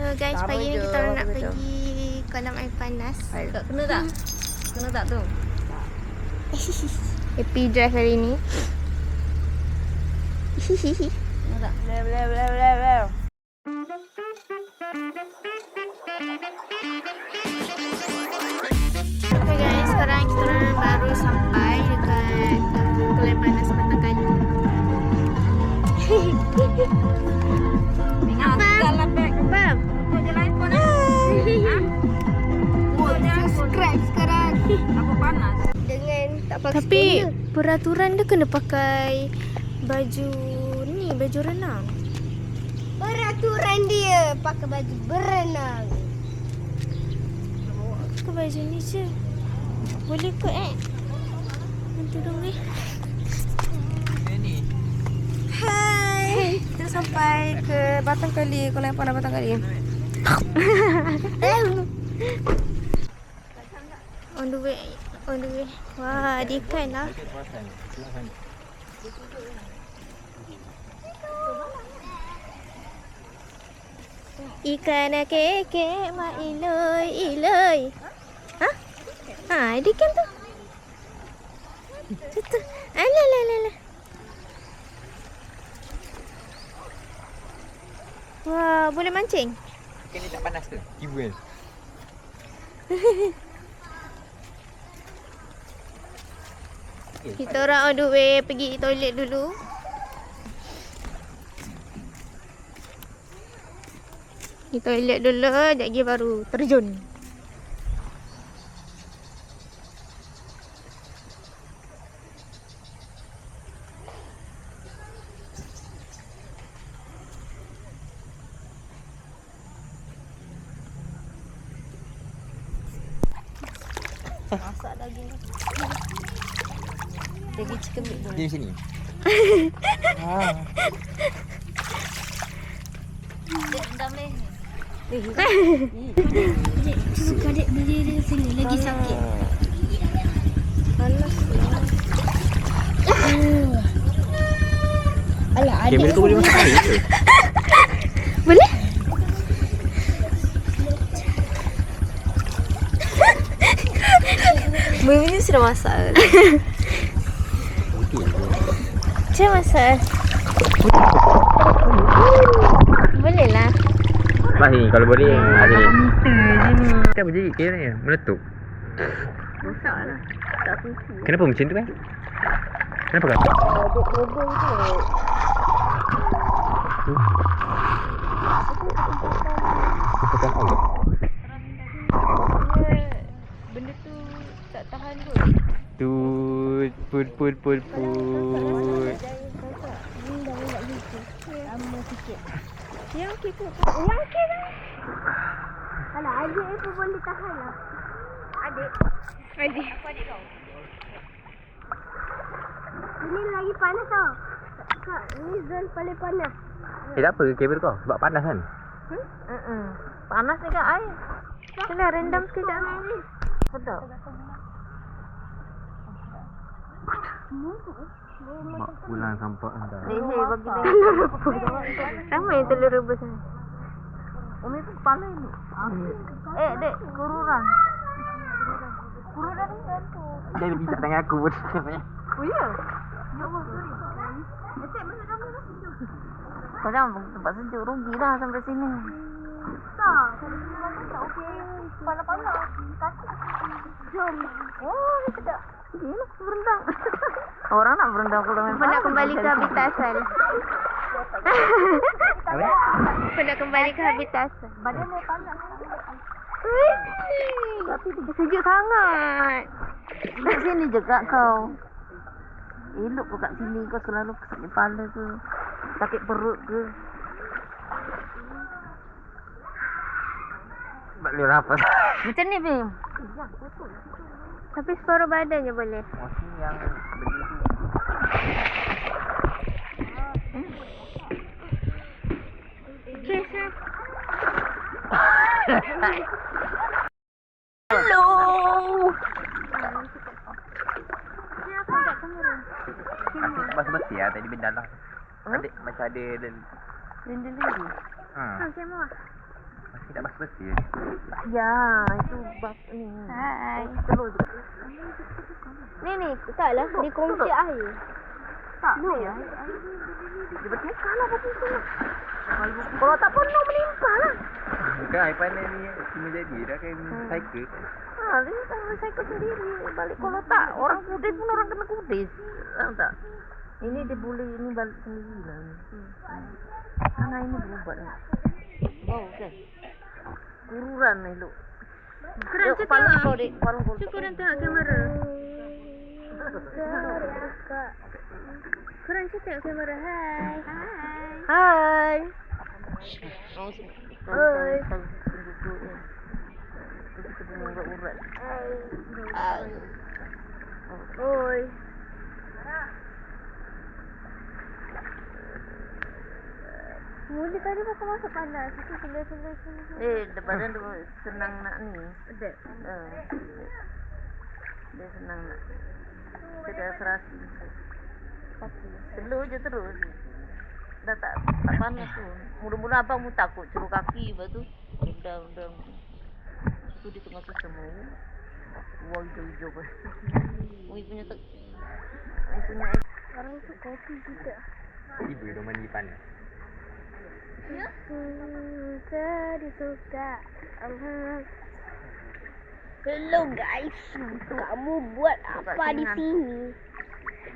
So guys, Sama pagi ni kita orang nak pergi kolam air panas. Tak kena tak? Kena tak tu? Happy drive hari ni. Kena tak? Okay guys, sekarang kita orang baru sampai Apa panas? Dengan tak pakai Tapi peraturan dia kena pakai baju ni, baju renang. Peraturan dia pakai baju berenang. Ke baju ni je. Boleh kot eh. Nanti dong ni. Hai. Kita sampai ke Batang Kali. Kau lempar dah Batang Kali. On the way. On the way. Wah, ada ikan lah. Ikan keke mak iloi iloi. Ha? Ha, ada ikan tu. Tu tu. Alah la la la. Wah, boleh mancing? Ikan ni tak panas ke? Iwan. Kita orang on the way pergi toilet dulu. Pergi toilet dulu, sekejap lagi baru terjun. Dia di sini. Dek, rendam leh. Cuba kadek berdiri sini lagi sakit. Panas lah. Alah, adik Kamera kau boleh masak air ke? Boleh? Mimi ni sudah masak. Macam masak? Boleh lah. Mak sini kalau boleh. Mak sini. Kan berjadi kiranya meletup. Masak lah. Tak fungsi. Kenapa macam tu kan? Kenapa kan? Tekan on. Benda tu tak tahan kot. Tut put put put put. Yang okey. Yang okey kan? Alah, adik ni pun boleh tahan lah. Adik. Adik. Ini lagi panas tau. Kak, ni zon paling panas. Eh tak apa kabel kau? Sebab panas kan? Uh-uh. Panas dekat air. Itulah rendam sekejap. Sedap. Mak pulang sampak dah. Leher bagi leher. Sama yang telur rebus ni. Umi tu kepala ni. Eh, dek, kururan. Kururan ni kan tu. Dia lebih tak tangan aku pun. Oh ya? Ya Allah, sorry. Masuk dalam. Kau jangan tempat sejuk. Rugi dah sampai sini. Tak, kalau sini makan tak okey. Panas-panas. Kaki. Jom. Oh, ni sedap. Gila, berendang. Orang nak berendang kalau memang. Apa nak kembali ke habitat asal? Nak kembali ke habitat asal? Badan dia panas. Tapi sejuk sangat. Duduk sini je kak kau. Elok kau kat sini kau selalu sakit kepala ke. Sakit perut ke. Sebab dia apa? Macam ni Bim. Tapi separuh badan je boleh. Mesti yang beli tu. Okay, sir. Hello. Masih basi-basi lah tadi benda lah. Adik macam ada dan Linda lagi. ha. Ha. Masih tak basi-basi ya? Ya, itu bab ni. Hai. Ni ni, tak lah. Ni kongsi air. Tak, no. ya. Dia bertukar lah bagi tu. Kalau tak penuh melimpah lah. Bukan air panas ni Cuma jadi Dah kan cycle Ha, dia tak recycle sendiri. Balik kalau tak, orang kudis pun orang kena kudis. Faham tak? Ini dia boleh, ini balik sendiri lah. ni. Hmm. Sana ini berubat lah. Oh, okey. Kururan ni, Luk. Kurang Yuk, cerita kepala lah. kau, Dik. Korang cakap kamera. Hai. Hai. Hai. Hai Hai Mula tadi pasal masuk panas. Itu sebelah sebelah sini Eh, badan tu senang nak ni. Adap ah. Dia senang nak. Kita dah serasi kaki. Telur je terus. Dah tak tak panas tu. Mula-mula abang pun takut curu kaki lepas tu. Dah dah. Tu di tengah tu semua. Wah, hijau-hijau pun. Hmm. Ui punya tak. Ui punya. Sekarang tu kopi kita. Ibu dah mandi panas. Ya? Hmm, jadi suka. Hello guys, kamu buat apa di sini?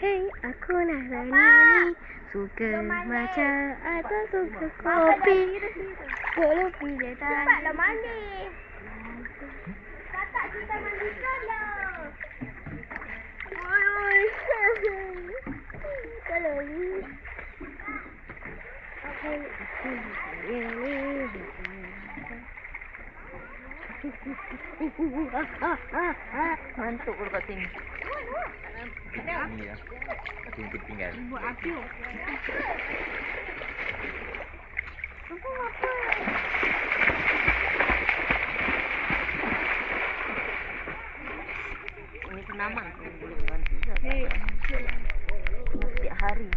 Hey, aku Nahrani. Suka macam atau suka kopi. Kalau pilih Cepatlah mandi. Kakak kita mandi dulu. Oi, oi. Kalau ni. Ngantuk kalau kat sini. Ni lah Tunggu tinggal Ini senaman tu boleh bantu juga. Setiap hari.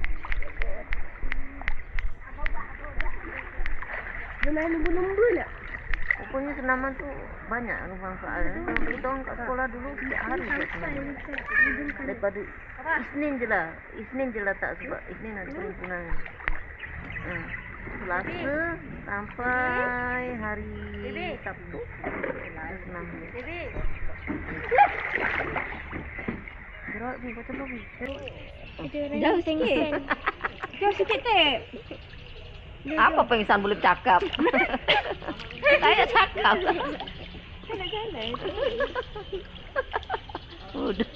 Dia main lembu-lembu Pokoknya senaman tu banyak manfaatnya. Kalau kita orang kat sekolah dulu setiap hari kat senaman. Daripada Isnin je lah. Isnin je lah tak sebab Isnin ada perhimpunan. Ha. Selasa sampai hari Sabtu. Senaman. Gerak ni macam tu. Jauh sikit. Jauh sikit teh. Apa pengsan boleh bercakap? Saya cakap. Udah.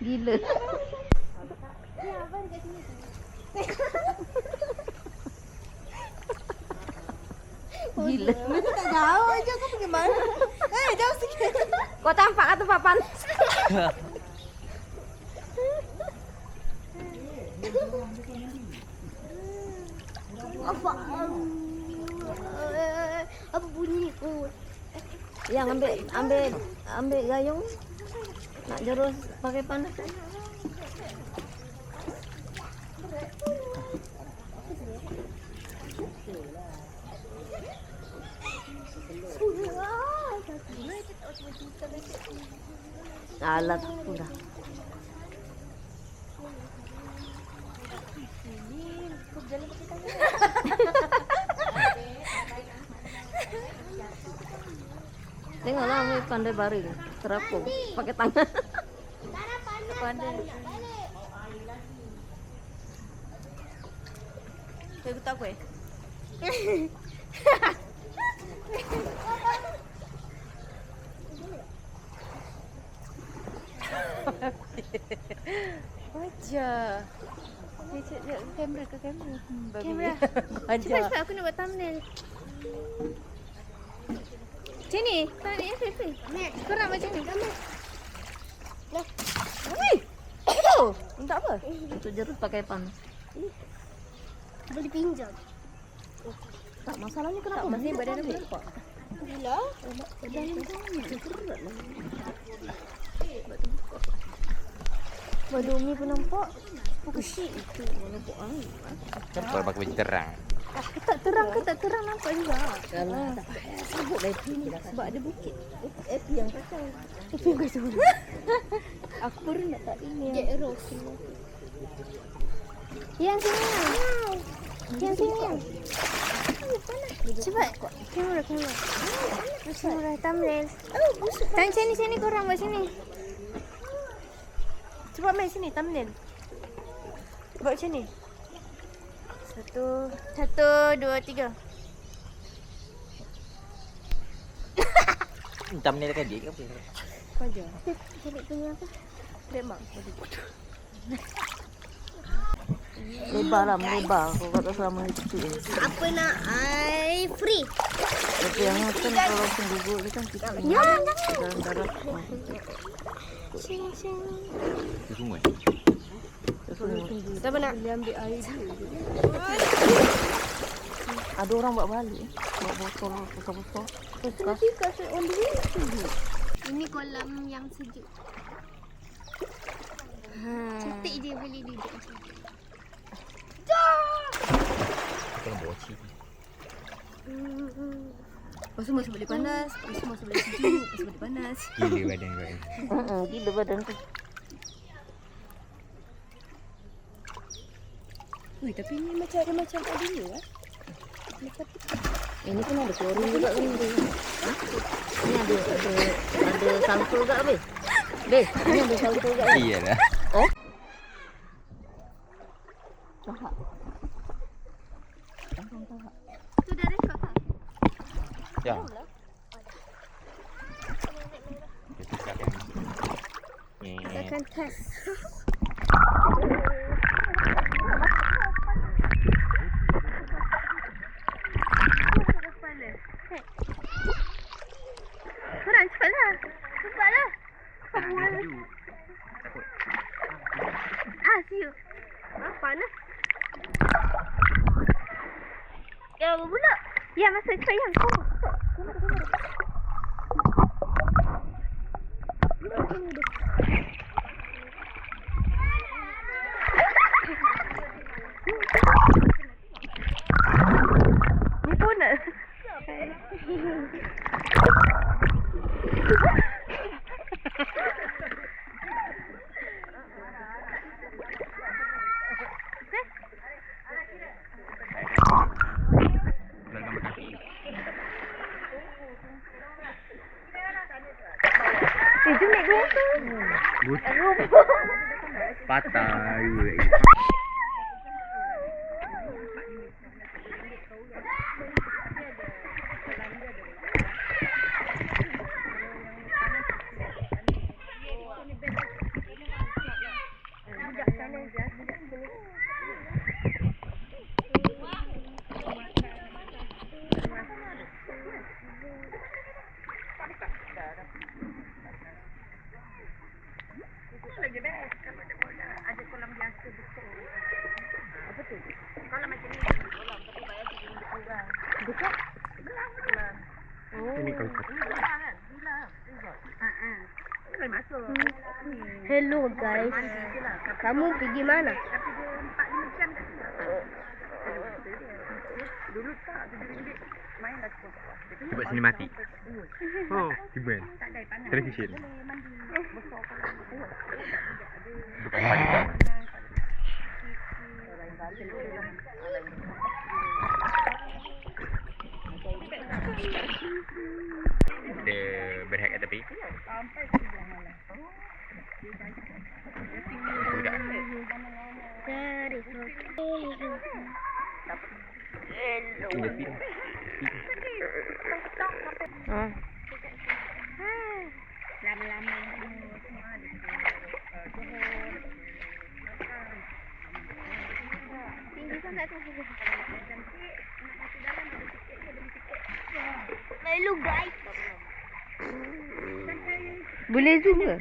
Gila. Gila. Tak jauh aja kau pergi mana? Eh, jauh sikit. Kau tampak kat tempat panas. Apa bunyi ni? Oh. Yang ambil ambil ambil gayung. Nak jerus pakai panas. Alat aku dah. Tengoklah Ami pandai baring, terapung, pakai tangan. Pandai. Saya tak kuih. Wajah. Kamera ke kamera? Kamera. Cepat cepat aku nak buat thumbnail. Sini, tak ni Fifi. Kau nak macam ni. Wih. Itu. Untuk apa? Untuk jerus pakai panas. Boleh pinjam. Tak masalahnya kenapa? Masih badan aku nampak. Bila? Badan Umi pun nampak. Apa kecil itu? Kan kalau pakai baju terang. Tak terang ke tak terang nampak juga. Kalau tak sebut lagi Sebab ada bukit. App yang kacau. Itu yang kacau. Aku baru nak tak ini. Get rose. Yang sini. Yang sini. Cepat. Kamera, kamera. Kamera, thumbnail. Tang sini, sini korang buat sini. Cuba main sini thumbnail. Buat macam ni. Satu, satu, dua, tiga. Thumbnail kan dia ke apa? Kau je. Cari punya apa? Memang. Lebar lah, melebar. Kau kata selama ni kecil ni. Apa nak? I free. Tapi yang kan kalau gugur ni kan kita Ya, dalam darat. Sing, sing. Itu semua. Siapa nak? Dia ambil air dulu. Ada orang buat balik. eh. Bawa botol besar-besar. Nanti kat set on the way. Ini kolam yang sejuk. Cantik dia boleh duduk macam ni. Kalau boci. Lepas tu masuk balik panas. Lepas tu masuk balik sejuk. Lepas tu balik panas. Gila badan kau. Hmm, gila badan tu. Ui, tapi ni macam ada macam kat dulu eh. Ini pun ada klorin juga kan dia. Ha? Ini ada ada ada sulfur juga be. Be, ini ada sulfur juga. Iyalah. Tahap. Guys. Kamu pergi mana? Cuba sini mati. Oh, cuba. Television. Bukan pada Kita berhak kat tepi. Budak. Dari Tinggal sini. Ha. tinggi sangat tu. Hello guys. Boleh zoom ke?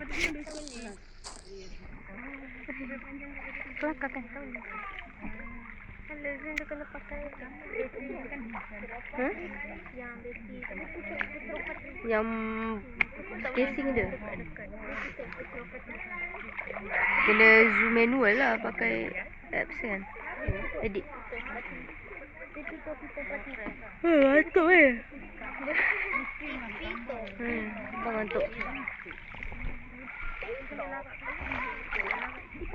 Kelakar kan kau. Kalau kena pakai yang besi Yang casing dia. Kena zoom manual lah pakai apps kan. Edit. Hmm, ngantuk eh. Hmm, abang ngantuk.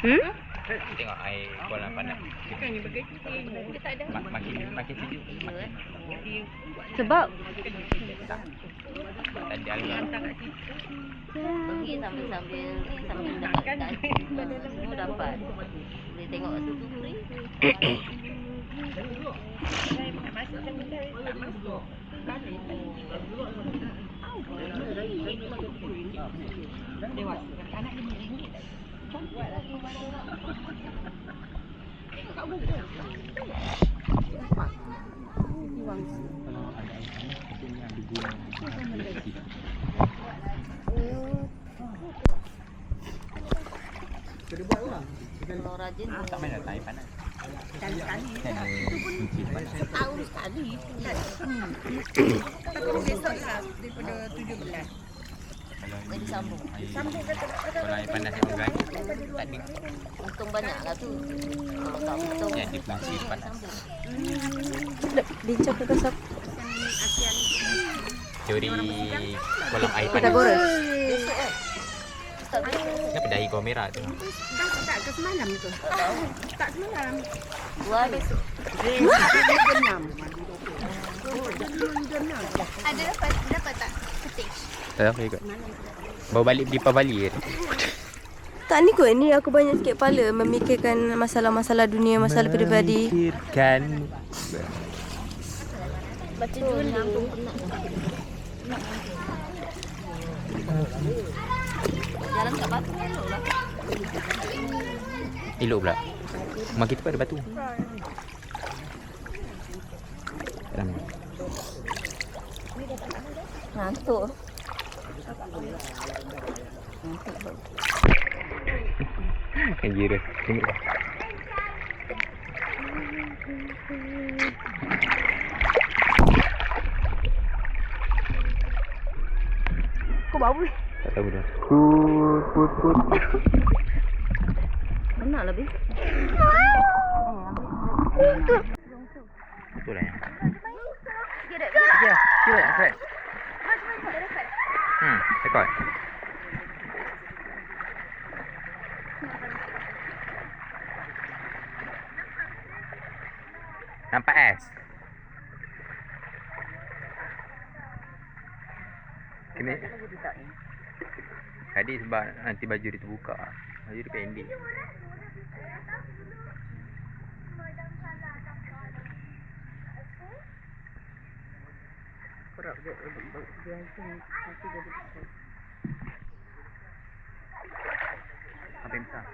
Hmm? Tengok air kolam panas. Ma- makin makin sejuk. Makin Sebab tak ada air. pergi sambil-sambil sambil dapat semua dapat. Boleh tengok kat situ free. Kalau rajin Tak main datang air panas. Sekali-sekali. Kunci panas. Boleh disambung. Kalau air panas yang berani, tak ada. Untung banyak lah tu. Kalau tak untung, Yang dia panas. bincang ke kasap Teori kolam air panas. Pythagoras. Besok kan? Ustaz besok. Kenapa dahi kau merah tu? Dua hari. ada dapat dapat tak footage Tak tahu ikut. Bawa balik di Pavali ke? Tak ni kot ni aku banyak sikit kepala memikirkan masalah-masalah dunia, masalah peribadi. Memikirkan baca dulu Jalan kat batu elok lah. Elok pula. Rumah kita pun ada batu. Dalam. Ngantuk. Kira. Tengok dah. Kau bau Tak tahu dah. Put, put, put. Benar lah, Bi. Betul lah ya. Ya, kira, Rekod. Nampak es? Kena Tadi sebab nanti baju dia terbuka Baju dia pendek Korap dia dia hancur nanti jadi besar. Apa yang besar?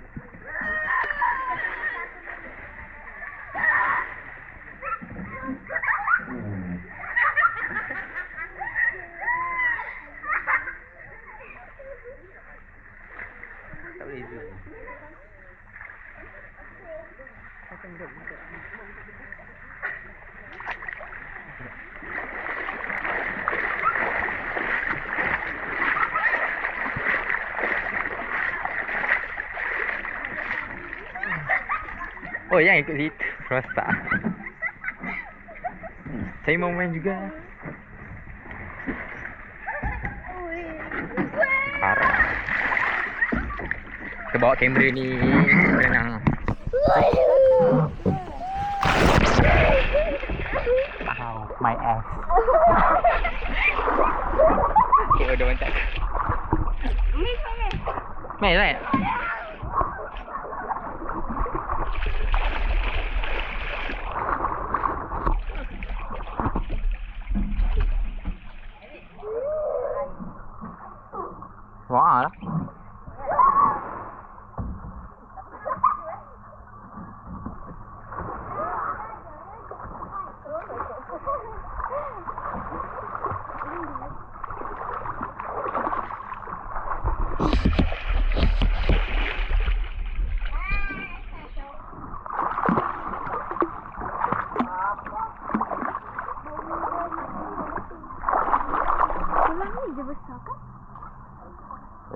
Tak boleh zoom Macam duduk buka. Oh yang ikut situ Rasa Saya mau main juga. Parah Kita bawa kamera ni. Renang Wow, my ass. Okay, udah macam Mai, mai Wah lah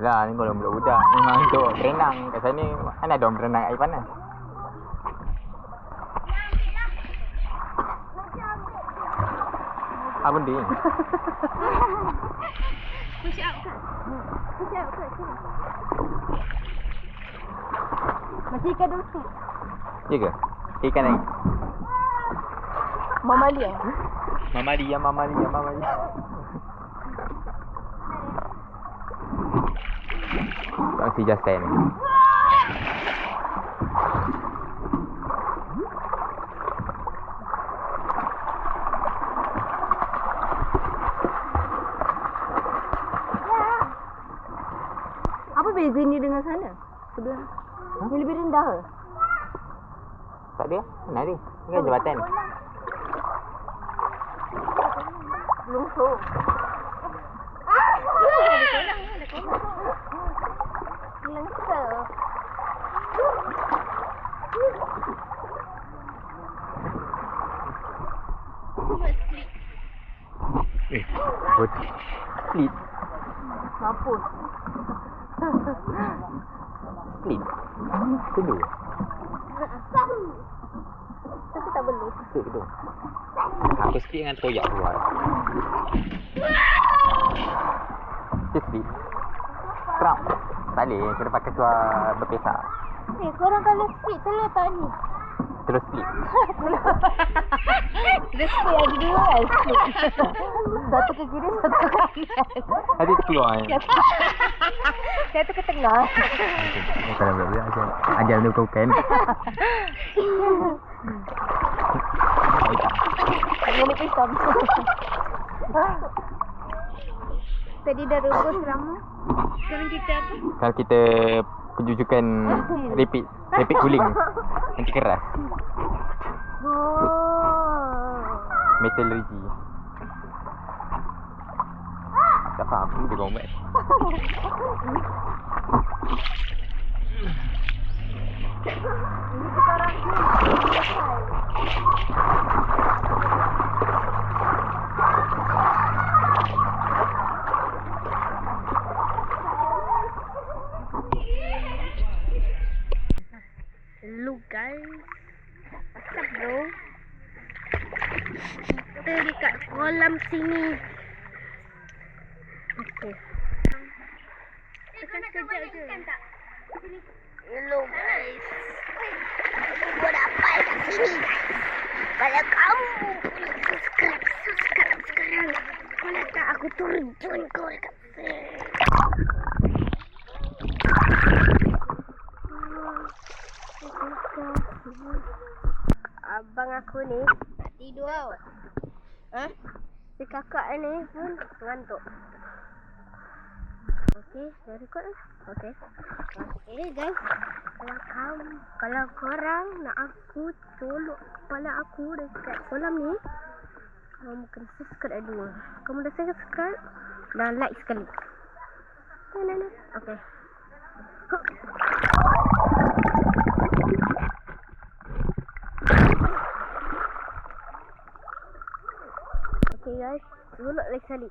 Yelah ni kalau budak-budak Memang untuk berenang Kat sana Mana ada orang berenang air panas Apa benda ni? Macam ikan dosuk. Ya ke? Ikan lagi Mama dia. Mama dia, Dia Tak si Justin Apa beza ni dengan sana? Sebelah. Ni lebih rendah ke? Tak ada Mana ada? Ni kan jabatan Lungsur. Eh, good Split Mampus. Split Kedua Tapi tak boleh. Split kedua Aku split dengan toyak keluar. Dia split Kerap Tak boleh Kena pakai suar berpesak Eh, korang kalau split telur tak ni? Terus split Dia split ada dua kan? Split. satu ke kiri, satu ke kanan. Nanti keluar kan Satu ke tengah. Kalau budak-budak ajar Ajar dia bukan-bukan Ini ni pisang. Tadi dah rebus lama. Sekarang kita apa? Kalau kita Penjujukan Repeat Repeat cooling Nanti keras Oh. Metallurgy Tak faham Dia combat Hello guys. Up bro? Kita dekat kolam sini. Okay. Tekan sekejap je. Hello guys. Aku apa kat sini guys? Kalau kamu boleh subscribe, subscribe sekarang. Kalau tak aku terjun kau dekat sini. Abang aku ni tidur tau. Ha? Si kakak ni pun ngantuk. Okey, saya record lah. Okey. Okey guys. Kalau kamu, kalau korang nak aku colok kepala aku dekat kolam ni, kamu kena subscribe dulu. Kamu dah subscribe dan like sekali. Okay, guys, you will not like Sally.